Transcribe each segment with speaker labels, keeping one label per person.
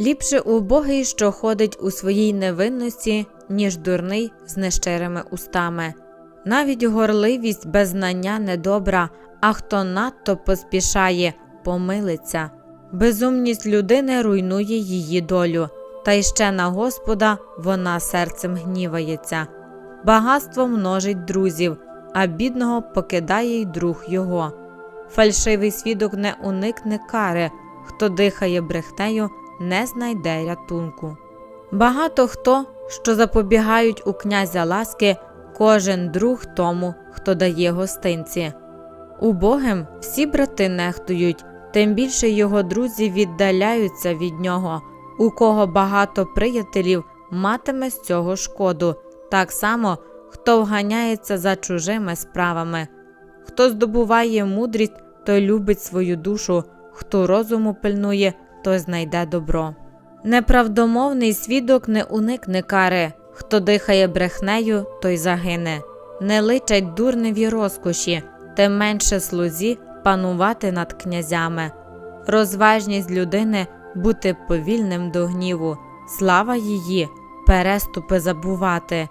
Speaker 1: Ліпше убогий, що ходить у своїй невинності, ніж дурний з нещирими устами. Навіть горливість без знання недобра, а хто надто поспішає, помилиться. Безумність людини руйнує її долю, та й ще на Господа вона серцем гнівається. Багатство множить друзів, а бідного покидає й друг його. Фальшивий свідок не уникне кари, хто дихає брехнею, не знайде рятунку. Багато хто, що запобігають у князя ласки, кожен друг тому, хто дає гостинці. Убогим всі брати нехтують, тим більше його друзі віддаляються від нього. У кого багато приятелів, матиме з цього шкоду, так само, хто вганяється за чужими справами. Хто здобуває мудрість, той любить свою душу, хто розуму пильнує, той знайде добро. Неправдомовний свідок не уникне кари, хто дихає брехнею, той загине. Не личать дурневі розкоші, тим менше слузі панувати над князями. Розважність людини бути повільним до гніву, слава її, переступи забувати.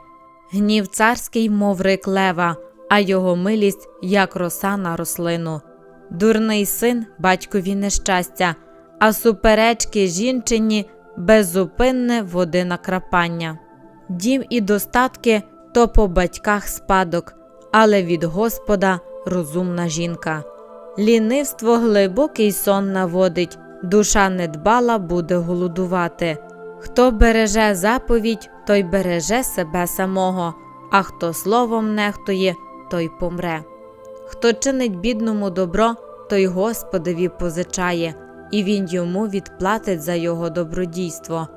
Speaker 1: Гнів царський, мов рик лева, а його милість, як роса на рослину. Дурний син батькові нещастя, а суперечки жінчині беззупинне води накрапання. Дім і достатки то по батьках спадок, але від Господа розумна жінка. Лінивство глибокий сон наводить, душа недбала буде голодувати. Хто береже заповідь, той береже себе самого, а хто словом нехтує, той помре. Хто чинить бідному добро, той Господові позичає, і він йому відплатить за його добродійство.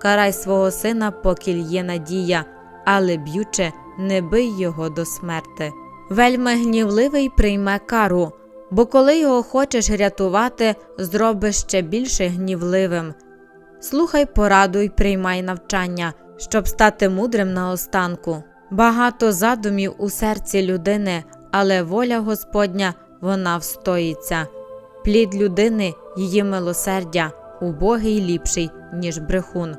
Speaker 1: Карай свого сина, покіль є надія, але б'юче, не бий його до смерти. Вельми гнівливий прийме кару, бо коли його хочеш рятувати, зробиш ще більше гнівливим. Слухай пораду й приймай навчання, щоб стати мудрим наостанку. Багато задумів у серці людини, але воля Господня вона встоїться. Плід людини, її милосердя, убогий ліпший, ніж брехун.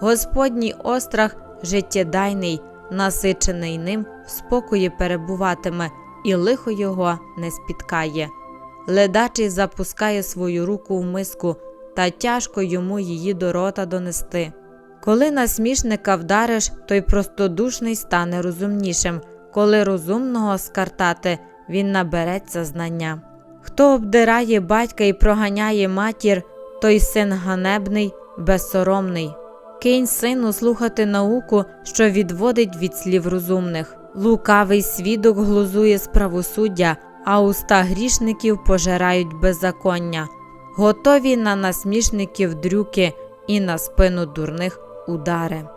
Speaker 1: Господній острах життєдайний, насичений ним, в спокої перебуватиме, і лихо його не спіткає. Ледачий запускає свою руку в миску, та тяжко йому її до рота донести. Коли насмішника вдариш, той простодушний стане розумнішим, коли розумного скартати, він набереться знання. Хто обдирає батька і проганяє матір, той син ганебний, безсоромний. Кинь сину слухати науку, що відводить від слів розумних. Лукавий свідок глузує з правосуддя, а уста грішників пожирають беззаконня, готові на насмішників дрюки і на спину дурних удари.